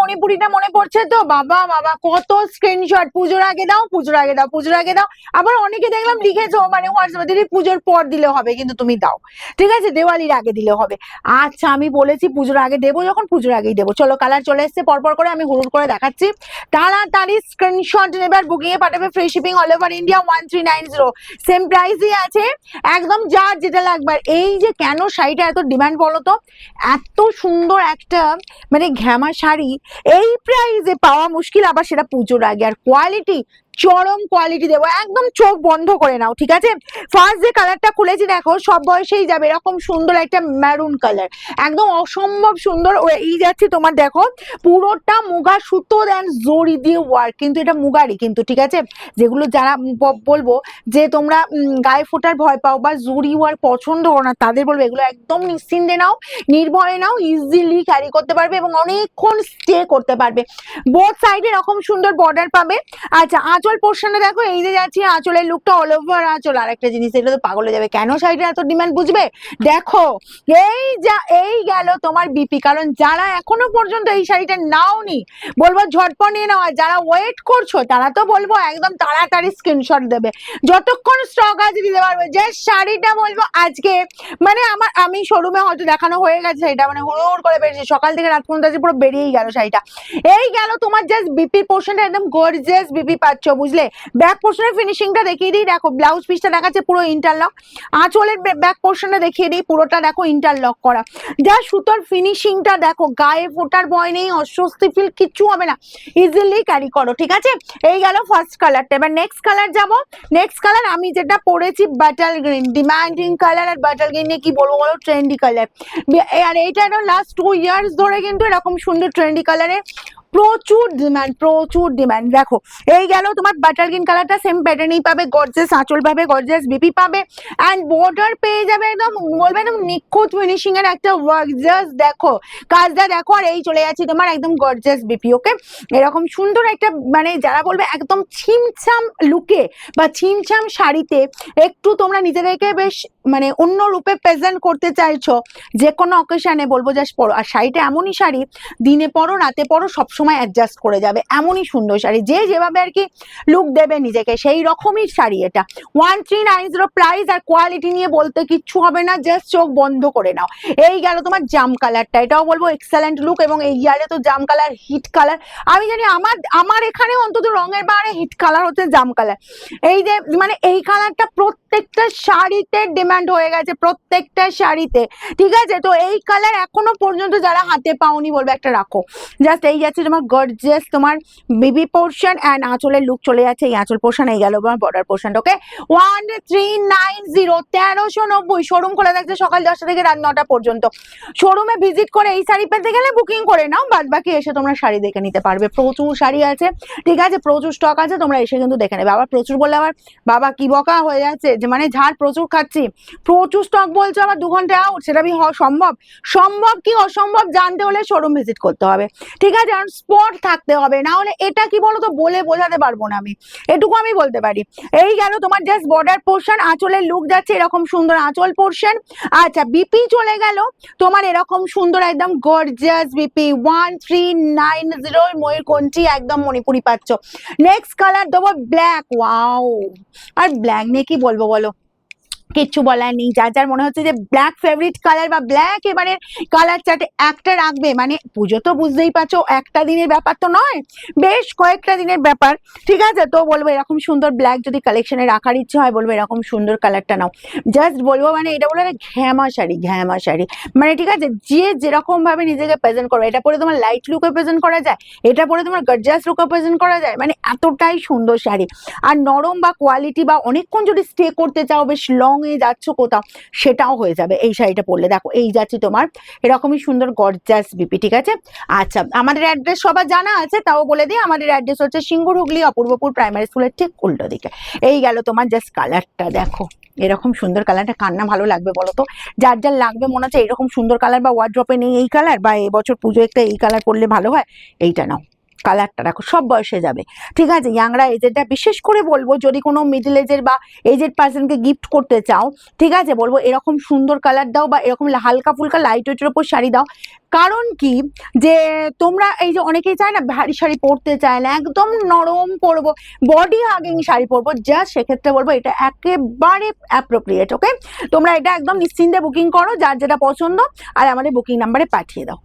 মণিপুরিটা মনে পড়ছে তো? বাবা বাবা, কত স্ক্রিনশট পুজোর আগে দাও, পুজোর আগে দাও, পুজোর আগে দাও। আবার অনেকে দেখলাম লিখেছো মানে হোয়াটসঅ্যাপে দিদি পুজোর পর দিলে হবে, কিন্তু তুমি দাও। ঠিক আছে, দেওয়ালির আগে দিলে হবে। আচ্ছা আমি বলেছি পুজোর আগে দেবো, যখন পুজোর আগেই দেবো। চলো কালার চলে এসছে, পরপর করে আমি হুড়ুর করে দেখাচ্ছি। তাড়াতাড়ি স্ক্রিনশট নেবে, আর বুকিং এ পাঠাবে free shipping all over India one three nine zero same প্রাইসই আছে। একদম যার যেটা লাগবে। এই যে কেন শাড়িটা এত ডিমান্ড বলো তো? এত সুন্দর একটা মানে ঘ্যামা শাড়ি এই প্রাইজে পাওয়া মুশকিল আবার সেটা পুজোর আগে। আর কোয়ালিটি চরম কোয়ালিটি দেবো। একদম চোখ বন্ধ করে নাও, ঠিক আছে? ফার্স্ট যে কালারটা খুলেছি দেখো, সব বয়সেই যাবে, এরকম সুন্দর একটা ম্যারুন কালার একদম অসম্ভব সুন্দর এই যাচ্ছে তোমার দেখো, পুরোটা মুগা সুতো দেন জড়ি দিয়ে ওয়ার্ক কিন্তু এটা মুগারই কিন্তু, ঠিক আছে? যেগুলো যারা বলব যে তোমরা গায়ে ফোটার ভয় পাও বা জুড়ি ওয়ার্ক পছন্দ করো না, তাদের বলব এগুলো একদম নিশ্চিন্তে নাও, নির্ভয়ে নাও ইজিলি ক্যারি করতে পারবে এবং অনেকক্ষণ স্টে করতে পারবে। বোথ সাইডে এরকম সুন্দর বর্ডার পাবে। আচ্ছা আঁচল পোর্শনে দেখো, এই যে যাচ্ছি আঁচলের লুকটা অল ওভার আঁচল। আর একটা জিনিস এটা তো পাগল যাবে। কেন শাড়িটা এত ডিমান্ড বুঝবে? দেখো, এই যা, এই গেল তোমার বিপি কারণ যারা এখনও পর্যন্ত এই শাড়িটা নাওনি, বলব ঝটপট নিয়ে নাও। আর যারা ওয়েট করছ, তারা তো বলব একদম তাড়াতাড়ি স্ক্রিনশট দেবে। যতক্ষণ স্টক আছে দিতে পারবে। যে শাড়িটা বলব আজকে মানে আমার, আমি শোরুমে হয়তো দেখানো হয়ে গেছে এটা মানে হুড় করে বেরিয়েছে। সকাল থেকে রাত পর্যন্ত আছে, পুরো বেরিয়েই গেল শাড়িটা। এই গেল তোমার জাস্ট বিপি পোর্শনটা একদম গর্জিয়াস বিপি পাচ্ছ। বুঝলে? ব্যাক পোর্শনের ফিনিশিংটা দেখিয়ে দিই। দেখো ব্লাউজ পিসটা দেখাচ্ছে পুরো ইন্টারলক আঁচলের ব্যাক পোর্শনটা দেখিয়ে দিই, পুরোটা দেখো ইন্টারলক করা। যা সুতোর ফিনিশিংটা দেখো, গায়ে ফোটার ভয় নেই, অস্বস্তি ফিল কিচ্ছু হবে না। ইজিলি ক্যারি করো, ঠিক আছে? এই গেল ফার্স্ট কালারটা এবার নেক্সট কালার যাব। নেক্সট কালার আমি যেটা পরেছি বাটাল গ্রিন ডিমান্ডিং কালার আর বাটাল গ্রিন নিয়ে কি বলব বলো? ট্রেন্ডি কালার আর এইটা লাস্ট টু ইয়ার্স ধরে কিন্তু এরকম সুন্দর ট্রেন্ডি কালারের প্রচুর ডিমান্ড প্রচুর ডিমান্ড দেখো, এই গেল তোমার বাটার গ্রিন কালারটা সেম প্যাটার্নই পাবে গর্জেস আঁচল পাবে গর্জেস বিপি পাবে। অ্যান্ড বর্ডার পেয়ে যাবে একদম, বলবে একদম নিখুঁত ফিনিশিং এর একটা ওয়ার্ক জাস্ট দেখো, কাজটা দেখো, আর এই চলে যাচ্ছে তোমার একদম গর্জেস বিপি ওকে এরকম সুন্দর একটা মানে যারা বলবে একদম ছিমছাম লুকে বা ছিমছাম শাড়িতে একটু তোমরা নিজেদেরকে বেশ মানে অন্য রূপে প্রেজেন্ট করতে চাইছো যে কোনো অকেশনে বলব জাস্ট পরো। আর শাড়িটা এমনই শাড়ি, দিনে পরো, রাতে পরো সবসময় অ্যাডজাস্ট করে যাবে, এমনই সুন্দর শাড়ি। যে যেভাবে আর কি লুক দেবে নিজেকে, সেই রকমই শাড়ি এটা। One three nine zero price আর কোয়ালিটি নিয়ে বলতে কিচ্ছু হবে না জাস্ট চোখ বন্ধ করে নাও। এই গেল তোমার জাম কালারটা এটাও বলব এক্সেলেন্ট লুক এবং এই ইয়ারে তো জাম কালার হিট কালার আমি জানি আমার আমার এখানে অন্তত রঙের বারে হিট কালার হচ্ছে জাম কালার এই যে মানে এই কালারটা প্রত্যেকটা শাড়িতে ডিমান্ড হয়ে গেছে, প্রত্যেকটা শাড়িতে। ঠিক আছে? তো এই কালার এখনও পর্যন্ত যারা হাতে পাওনি বলবে একটা রাখো। জাস্ট এই যাচ্ছে তোমার গর্জিয়াস তোমার বিবি পোর্শন অ্যান্ড আঁচলের লুক চলে যাচ্ছে। এই আঁচল পোর্শন এই গেল তোমার border portion okay one three nine zero তেরোশো নব্বই। শোরুম খোলা থাকছে সকাল দশটা থেকে রাত নটা পর্যন্ত। শোরুমে ভিজিট করে এই শাড়ি পেতে গেলে বুকিং করে নাও, বাদ বাকি এসে তোমরা শাড়ি দেখে নিতে পারবে। প্রচুর শাড়ি আছে, ঠিক আছে? প্রচুর স্টক আছে, তোমরা এসে কিন্তু দেখে নেবে। আবার প্রচুর বললে আবার বাবা কি বকা হয়ে যাচ্ছে? মানে ঝাড় প্রচুর খাচ্ছি। প্রচুর স্টক বলছো আবার দু ঘণ্টা আউট সেটা হওয়া সম্ভব? সম্ভব কি অসম্ভব জানতে হলে শোরুম ভিজিট করতে হবে। ঠিক আছে, কারণ স্পট থাকতে হবে, না হলে এটা কি বলো তো বলে বোঝাতে পারব না আমি। এটুকু আমি বলতে পারি। এই গেল তোমার জাস্ট বর্ডার পোর্শন আঁচলের লুক যাচ্ছে এরকম সুন্দর আঁচল পোর্শন আচ্ছা বিপি চলে গেল, তোমার এরকম সুন্দর একদম gorgeous BP one three nine zero ময়ূরকণ্ঠী একদম মণিপুরি পাচ্ছ। নেক্সট কালার দেবো ব্ল্যাক ওয়াও আর ব্ল্যাক নিয়ে কি বলব বলো কিচ্ছু বলার নেই। যার যার মনে হচ্ছে যে ব্ল্যাক ফেভারিট কালার বা ব্ল্যাক এবারে কালার চার্টে একটা রাখবে। মানে পুজো তো বুঝতেই পারছ, একটা দিনের ব্যাপার তো নয়, বেশ কয়েকটা দিনের ব্যাপার। ঠিক আছে? তো বলব এরকম সুন্দর ব্ল্যাক যদি কালেকশনে রাখার ইচ্ছে হয়, বলব এরকম সুন্দর কালারটা নাও। জাস্ট বলব মানে এটা বলে ঘ্যামা শাড়ি ঘ্যামা শাড়ি। মানে ঠিক আছে? যে যেরকম ভাবে নিজেকে প্রেজেন্ট করবে, এটা পরে তোমার লাইট লুকে প্রেজেন্ট করা যায়, এটা পরে তোমার গর্জাস লুকে প্রেজেন্ট করা যায় মানে এতটাই সুন্দর শাড়ি। আর নরম বা কোয়ালিটি বা অনেকক্ষণ যদি স্টে করতে চাও, বেশ লং এ যাচ্ছ কোথাও, সেটাও হয়ে যাবে। এই শাড়িটা পরলে। দেখো, এই যাচ্ছে তোমার এরকমই সুন্দর গর্জাস বিপি ঠিক আছে? আচ্ছা আমাদের অ্যাড্রেস সবার জানা আছে, তাও বলে দিই, আমাদের অ্যাড্রেস হচ্ছে সিঙ্গুর হুগলি, অপূর্বপুর প্রাইমারি স্কুলের ঠিক উল্টো দিকে। এই গেল তোমার জাস্ট কালারটা দেখো। এরকম সুন্দর কালারটা কান্না ভালো লাগবে বলো তো? যার যার লাগবে, মনে হচ্ছে এরকম সুন্দর কালার বা ওয়ার্ড্রপে নেই এই কালার বা এবছর পুজো একটা এই কালার পরলে ভালো হয়, এইটা নাও। কালারটা রাখো সব বয়সে যাবে। ঠিক আছে? ইয়াংরা এজেডটা বিশেষ করে বলব, যদি কোনো মিডল এজের বা এজেড পার্সনকে গিফট করতে চাও, ঠিক আছে? বলব এরকম সুন্দর কালার দাও বা এরকম হালকা ফুলকা লাইট ওয়েটের ওপর শাড়ি দাও। কারণ কি? যে তোমরা এই যে অনেকেই চায় না ভারী শাড়ি পরতে চায় না, একদম নরম পরবো বডি হাগিং শাড়ি পরবো জাস্ট সেক্ষেত্রে বলব এটা একেবারে অ্যাপ্রোপ্রিয়েট ওকে তোমরা এটা একদম নিশ্চিন্তে বুকিং করো, যার যেটা পছন্দ, আর আমাদের বুকিং নাম্বারে পাঠিয়ে দাও।